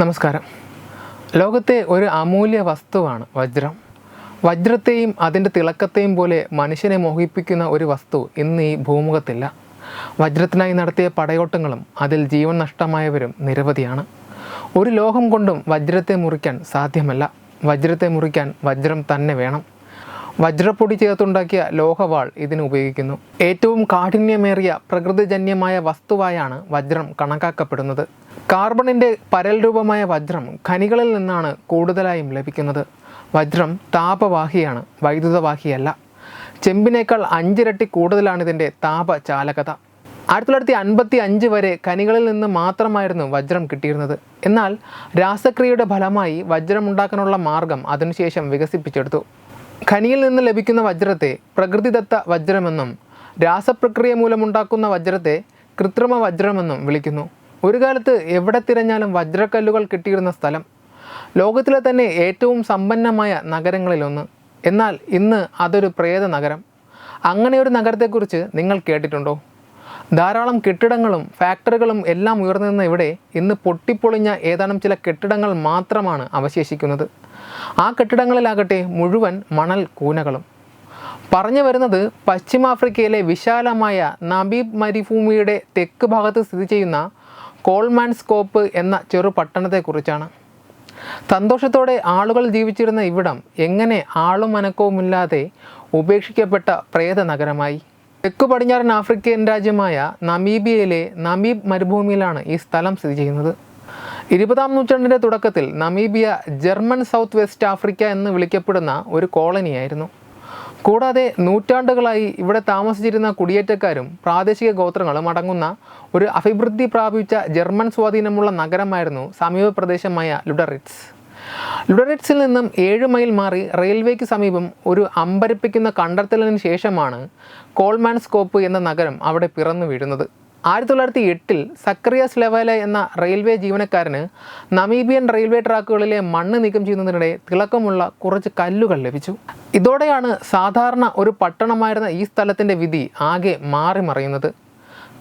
നമസ്കാരം. ലോകത്തെ ഒരു അമൂല്യ വസ്തുവാണ് വജ്രം. വജ്രത്തെയും അതിന്റെ തിളക്കത്തെയും പോലെ മനുഷ്യനെ മോഹിപ്പിക്കുന്ന ഒരു വസ്തു ഇന്ന് ഈ ഭൂമുഖത്തില്ല. വജ്രത്തിനായി നടത്തിയ പടയോട്ടങ്ങളും അതിൽ ജീവൻ നഷ്ടമായവരും നിരവധിയാണ്. ഒരു ലോഹം കൊണ്ടും വജ്രത്തെ മുറിക്കാൻ സാധ്യമല്ല. വജ്രത്തെ മുറിക്കാൻ വജ്രം തന്നെ വേണം. വജ്രപ്പൊടി ചേർത്തുണ്ടാക്കിയ ലോഹവാൾ ഇതിന് ഉപയോഗിക്കുന്നു. ഏറ്റവും കാഠിന്യമേറിയ പ്രകൃതിജന്യമായ വസ്തുവായാണ് വജ്രം കണക്കാക്കപ്പെടുന്നത്. കാർബണിന്റെ പരൽ രൂപമായ വജ്രം ഖനികളിൽ നിന്നാണ് കൂടുതലായും ലഭിക്കുന്നത്. വജ്രം താപവാഹിയാണ് വൈദ്യുതവാഹിയല്ല. ചെമ്പിനേക്കാൾ അഞ്ചിരട്ടി കൂടുതലാണ് ഇതിന്റെ താപചാലകത. ആയിരത്തി തൊള്ളായിരത്തി അൻപത്തി അഞ്ച് വരെ ഖനികളിൽ നിന്ന് മാത്രമായിരുന്നു വജ്രം കിട്ടിയിരുന്നത്. എന്നാൽ രാസക്രിയയുടെ ഫലമായി വജ്രമുണ്ടാക്കാനുള്ള മാർഗം അതിനുശേഷം വികസിപ്പിച്ചെടുത്തു. ഖനിയിൽ നിന്ന് ലഭിക്കുന്ന വജ്രത്തെ പ്രകൃതിദത്ത വജ്രമെന്നും രാസപ്രക്രിയ മൂലമുണ്ടാക്കുന്ന വജ്രത്തെ കൃത്രിമ വജ്രമെന്നും വിളിക്കുന്നു. ഒരു കാലത്ത് എവിടെ തിരഞ്ഞാലും വജ്രക്കല്ലുകൾ കിട്ടിയിരുന്ന സ്ഥലം. ലോകത്തിലെ തന്നെ ഏറ്റവും സമ്പന്നമായ നഗരങ്ങളിലൊന്ന് എന്നാൽ ഇന്ന് അതൊരു പ്രേത നഗരം അങ്ങനെ ഒരു നഗരത്തെക്കുറിച്ച് നിങ്ങൾ കേട്ടിട്ടുണ്ടോ? ധാരാളം കെട്ടിടങ്ങളും ഫാക്ടറികളും എല്ലാം ഉയർന്നു നിന്ന ഇവിടെ ഇന്ന് പൊട്ടിപ്പൊളിഞ്ഞ ഏതാനും ചില കെട്ടിടങ്ങൾ മാത്രമാണ് അവശേഷിക്കുന്നത്. ആ കെട്ടിടങ്ങളിലാകട്ടെ മുഴുവൻ മണൽ കൂനകളും. പറഞ്ഞു വരുന്നത് പശ്ചിമാഫ്രിക്കയിലെ വിശാലമായ നബീബ് മരുഭൂമിയുടെ തെക്ക് ഭാഗത്ത് സ്ഥിതി ചെയ്യുന്ന കോൾമാൻസ്കോപ്പ് എന്ന ചെറു പട്ടണത്തെക്കുറിച്ചാണ്. സന്തോഷത്തോടെ ആളുകൾ ജീവിച്ചിരുന്ന ഇവിടം എങ്ങനെ ആളും അനക്കവുമില്ലാതെ ഉപേക്ഷിക്കപ്പെട്ട പ്രേത നഗരമായി തെക്കു പടിഞ്ഞാറൻ ആഫ്രിക്കൻ രാജ്യമായ നമീബിയയിലെ നമീബ് മരുഭൂമിയിലാണ് ഈ സ്ഥലം സ്ഥിതി ചെയ്യുന്നത്. ഇരുപതാം നൂറ്റാണ്ടിന്റെ തുടക്കത്തിൽ Namibia German South West Africa എന്ന് വിളിക്കപ്പെടുന്ന ഒരു കോളനിയായിരുന്നു. കൂടാതെ നൂറ്റാണ്ടുകളായി ഇവിടെ താമസിച്ചിരുന്ന കുടിയേറ്റക്കാരും പ്രാദേശിക ഗോത്രങ്ങളും അടങ്ങുന്ന ഒരു അഭിവൃദ്ധി പ്രാപിച്ച ജർമ്മൻ സ്വാധീനമുള്ള നഗരമായിരുന്നു സമീപ പ്രദേശമായ ലുഡറിറ്റ്സ്. ലുഡറിറ്റ്സിൽ നിന്നും ഏഴ് മൈൽ മാറി റെയിൽവേക്ക് സമീപം ഒരു അമ്പരപ്പിക്കുന്ന കണ്ടെത്തലിന് ശേഷമാണ് കോൾമാൻ സ്കോപ്പ് എന്ന നഗരം അവിടെ പിറന്നു വീഴുന്നത്. ആയിരത്തി തൊള്ളായിരത്തി എട്ടിൽ സക്രിയ സ്ലെവല എന്ന റെയിൽവേ ജീവനക്കാരന് നമീബിയൻ റെയിൽവേ ട്രാക്കുകളിലെ മണ്ണ് നീക്കം ചെയ്യുന്നതിനിടെ തിളക്കമുള്ള കുറച്ച് കല്ലുകൾ ലഭിച്ചു. ഇതോടെയാണ് സാധാരണ ഒരു പട്ടണമായിരുന്ന ഈ സ്ഥലത്തിന്റെ വിധി ആകെ മാറി മറിയുന്നത്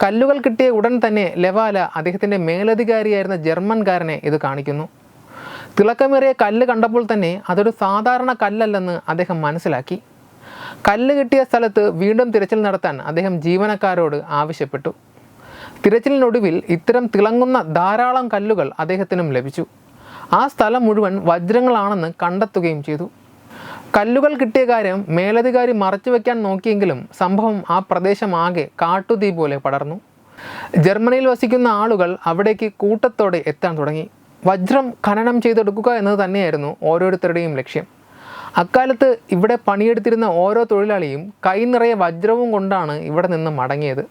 കല്ലുകൾ കിട്ടിയ ഉടൻ തന്നെ ലെവാല അദ്ദേഹത്തിന്റെ മേലധികാരിയായിരുന്ന ജർമ്മൻകാരനെ ഇത് കാണിക്കുന്നു. തിളക്കമേറിയ കല്ല് കണ്ടപ്പോൾ തന്നെ അതൊരു സാധാരണ കല്ലല്ലെന്ന് അദ്ദേഹം മനസ്സിലാക്കി. കല്ല് കിട്ടിയ സ്ഥലത്ത് വീണ്ടും തിരച്ചിൽ നടത്താൻ അദ്ദേഹം ജീവനക്കാരോട് ആവശ്യപ്പെട്ടു. തിരച്ചിലിനൊടുവിൽ ഇത്തരം തിളങ്ങുന്ന ധാരാളം കല്ലുകൾ അദ്ദേഹത്തിനും ലഭിച്ചു. ആ സ്ഥലം മുഴുവൻ വജ്രങ്ങളാണെന്ന് കണ്ടെത്തുകയും ചെയ്തു. കല്ലുകൾ കിട്ടിയ കാര്യം മേലധികാരി മറച്ചുവെക്കാൻ നോക്കിയെങ്കിലും സംഭവം ആ പ്രദേശമാകെ കാട്ടുതീ പോലെ പടർന്നു. ജർമ്മനിയിൽ വസിക്കുന്ന ആളുകൾ അവിടേക്ക് കൂട്ടത്തോടെ എത്താൻ തുടങ്ങി. വജ്രം ഖനനം ചെയ്തെടുക്കുക എന്നത് തന്നെയായിരുന്നു ഓരോരുത്തരുടെയും ലക്ഷ്യം. അക്കാലത്ത് ഇവിടെ പണിയെടുത്തിരുന്ന ഓരോ തൊഴിലാളിയും കൈ നിറയെ വജ്രവും കൊണ്ടാണ് ഇവിടെ നിന്ന് മടങ്ങിയത്.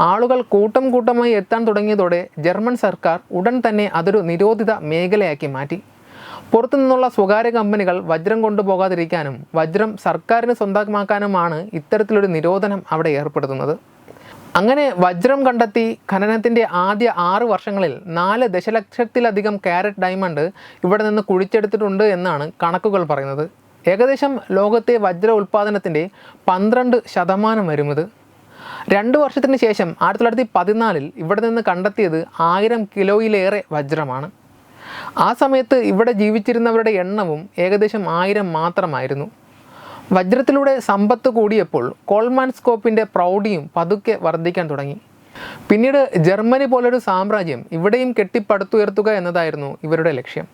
ആളുകൾ കൂട്ടം കൂട്ടമായി എത്താൻ തുടങ്ങിയതോടെ ജർമ്മൻ സർക്കാർ ഉടൻ തന്നെ അതൊരു നിരോധിത മേഖലയാക്കി മാറ്റി. പുറത്തു നിന്നുള്ള സ്വകാര്യ കമ്പനികൾ വജ്രം കൊണ്ടുപോകാതിരിക്കാനും വജ്രം സർക്കാരിന് സ്വന്തമാക്കാനുമാണ് ഇത്തരത്തിലൊരു നിരോധനം അവിടെ ഏർപ്പെടുത്തുന്നത്. അങ്ങനെ വജ്രം കണ്ടെത്തി ഖനനത്തിന്റെ ആദ്യ ആറ് വർഷങ്ങളിൽ നാല് ദശലക്ഷത്തിലധികം ക്യാരറ്റ് ഡയമണ്ട് ഇവിടെ നിന്ന് കുഴിച്ചെടുത്തിട്ടുണ്ട് എന്നാണ് കണക്കുകൾ പറയുന്നത്. ഏകദേശം ലോകത്തെ വജ്ര ഉൽപ്പാദനത്തിന്റെ പന്ത്രണ്ട് ശതമാനം വരുന്നത്. രണ്ട് വർഷത്തിന് ശേഷം ആയിരത്തി തൊള്ളായിരത്തി പതിനാലിൽ ഇവിടെ നിന്ന് കണ്ടെത്തിയത് ആയിരം കിലോയിലേറെ വജ്രമാണ്. ആ സമയത്ത് ഇവിടെ ജീവിച്ചിരുന്നവരുടെ എണ്ണവും ഏകദേശം ആയിരം മാത്രമായിരുന്നു. വജ്രത്തിലൂടെ സമ്പത്ത് കൂടിയപ്പോൾ കോൾമാൻ സ്കോപ്പിന്റെ പ്രൗഢിയും പതുക്കെ വർദ്ധിക്കാൻ തുടങ്ങി. പിന്നീട് ജർമ്മനി പോലൊരു സാമ്രാജ്യം ഇവിടെയും കെട്ടിപ്പടുത്തുയർത്തുക എന്നതായിരുന്നു ഇവരുടെ ലക്ഷ്യം.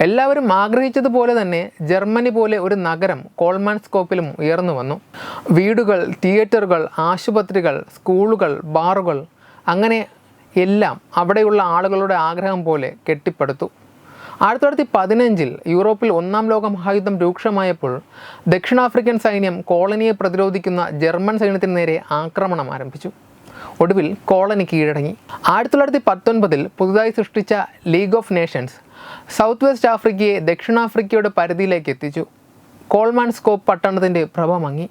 എല്ലാവരും ആഗ്രഹിച്ചതുപോലെ തന്നെ ജർമ്മനി പോലെ ഒരു നഗരം കോൾമാൻ സ്കോപ്പിലും ഉയർന്നു വന്നു. വീടുകൾ തിയേറ്ററുകൾ ആശുപത്രികൾ സ്കൂളുകൾ ബാറുകൾ അങ്ങനെ എല്ലാം അവിടെയുള്ള ആളുകളുടെ ആഗ്രഹം പോലെ കെട്ടിപ്പടുത്തു. ആയിരത്തി തൊള്ളായിരത്തി പതിനഞ്ചിൽ യൂറോപ്പിൽ ഒന്നാം ലോക മഹായുദ്ധം രൂക്ഷമായപ്പോൾ ദക്ഷിണാഫ്രിക്കൻ സൈന്യം കോളനിയെ പ്രതിരോധിക്കുന്ന ജർമ്മൻ സൈന്യത്തിന് നേരെ ആക്രമണം ആരംഭിച്ചു. ഒടുവിൽ കോളനി കീഴടങ്ങി. ആയിരത്തി തൊള്ളായിരത്തി പത്തൊൻപതിൽ പുതുതായി സൃഷ്ടിച്ച League of Nations South West ആഫ്രിക്കയെ ദക്ഷിണാഫ്രിക്കയുടെ പരിധിയിലേക്ക് എത്തിച്ചു. കോൾമാൻ സ്കോപ്പ് പട്ടണത്തിന്റെ പ്രഭ മങ്ങി.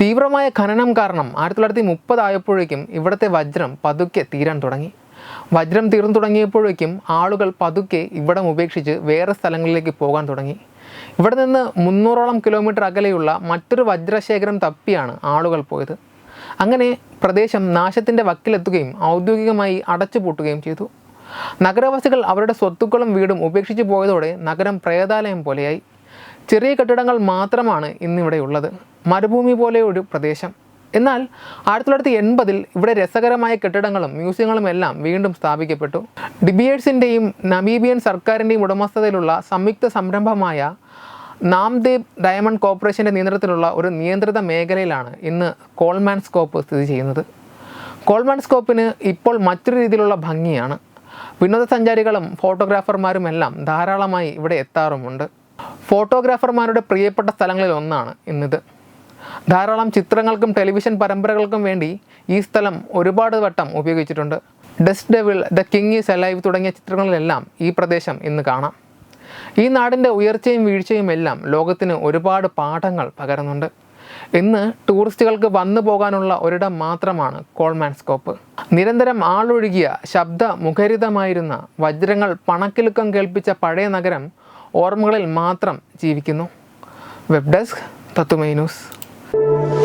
തീവ്രമായ ഖനനം കാരണം ആയിരത്തി തൊള്ളായിരത്തി മുപ്പതായപ്പോഴേക്കും ഇവിടുത്തെ വജ്രം പതുക്കെ തീരാൻ തുടങ്ങി. വജ്രം തീർന്നു തുടങ്ങിയപ്പോഴേക്കും ആളുകൾ പതുക്കെ ഇവിടം ഉപേക്ഷിച്ച് വേറെ സ്ഥലങ്ങളിലേക്ക് പോകാൻ തുടങ്ങി. ഇവിടെ നിന്ന് മുന്നൂറോളം കിലോമീറ്റർ അകലെയുള്ള മറ്റൊരു വജ്രശേഖരം തപ്പിയാണ് ആളുകൾ പോയത്. അങ്ങനെ പ്രദേശം നാശത്തിന്റെ വക്കിലെത്തുകയും ഔദ്യോഗികമായി അടച്ചുപൂട്ടുകയും ചെയ്തു. നഗരവാസികൾ അവരുടെ സ്വത്തുക്കളും വീടും ഉപേക്ഷിച്ചു പോയതോടെ നഗരം പ്രേതാലയം പോലെയായി. ചെറിയ കെട്ടിടങ്ങൾ മാത്രമാണ് ഇന്നിവിടെയുള്ളത് മരുഭൂമി പോലെ ഒരു പ്രദേശം. എന്നാൽ ആയിരത്തി തൊള്ളായിരത്തി എൺപതിൽ ഇവിടെ രസകരമായ കെട്ടിടങ്ങളും മ്യൂസിയങ്ങളും എല്ലാം വീണ്ടും സ്ഥാപിക്കപ്പെട്ടു. ഡിബിയേഴ്സിന്റെയും നമീബിയൻ സർക്കാരിന്റെയും ഉടമസ്ഥതയിലുള്ള സംയുക്ത സംരംഭമായ നാംദേവ് ഡയമണ്ട് കോർപ്പറേഷന്റെ നിയന്ത്രണത്തിലുള്ള ഒരു നിയന്ത്രിത മേഖലയിലാണ് ഇന്ന് കോൾമാൻ സ്കോപ്പ് സ്ഥിതി ചെയ്യുന്നത്. കോൾമാൻ സ്കോപ്പിന് ഇപ്പോൾ മറ്റൊരു രീതിയിലുള്ള ഭംഗിയാണ്. വിനോദസഞ്ചാരികളും ഫോട്ടോഗ്രാഫർമാരും എല്ലാം ധാരാളമായി ഇവിടെ എത്താറുമുണ്ട്. ഫോട്ടോഗ്രാഫർമാരുടെ പ്രിയപ്പെട്ട സ്ഥലങ്ങളിൽ ഒന്നാണ് ഇന്നിത്. ധാരാളം ചിത്രങ്ങൾക്കും ടെലിവിഷൻ പരമ്പരകൾക്കും വേണ്ടി ഈ സ്ഥലം ഒരുപാട് വട്ടം ഉപയോഗിച്ചിട്ടുണ്ട്. Dust Devil the King is Alive തുടങ്ങിയ ചിത്രങ്ങളിലെല്ലാം ഈ പ്രദേശം ഇന്ന് കാണാം. ഈ നാടിന്റെ ഉയർച്ചയും വീഴ്ചയും എല്ലാം ലോകത്തിന് ഒരുപാട് പാഠങ്ങൾ പകരുന്നുണ്ട്. ഇന്ന് ടൂറിസ്റ്റുകൾക്ക് വന്നു പോകാനുള്ള ഒരിടം മാത്രമാണ് കോൾമാൻസ്കോപ്പ് നിരന്തരം ആളൊഴുകിയ ശബ്ദ മുഖരിതമായിരുന്ന വജ്രങ്ങൾ പണക്കിലുക്കം കേൾപ്പിച്ച പഴയ നഗരം ഓർമ്മകളിൽ മാത്രം ജീവിക്കുന്നു. വെബ് ഡെസ്ക് തത്തുമൈ ന്യൂസ് you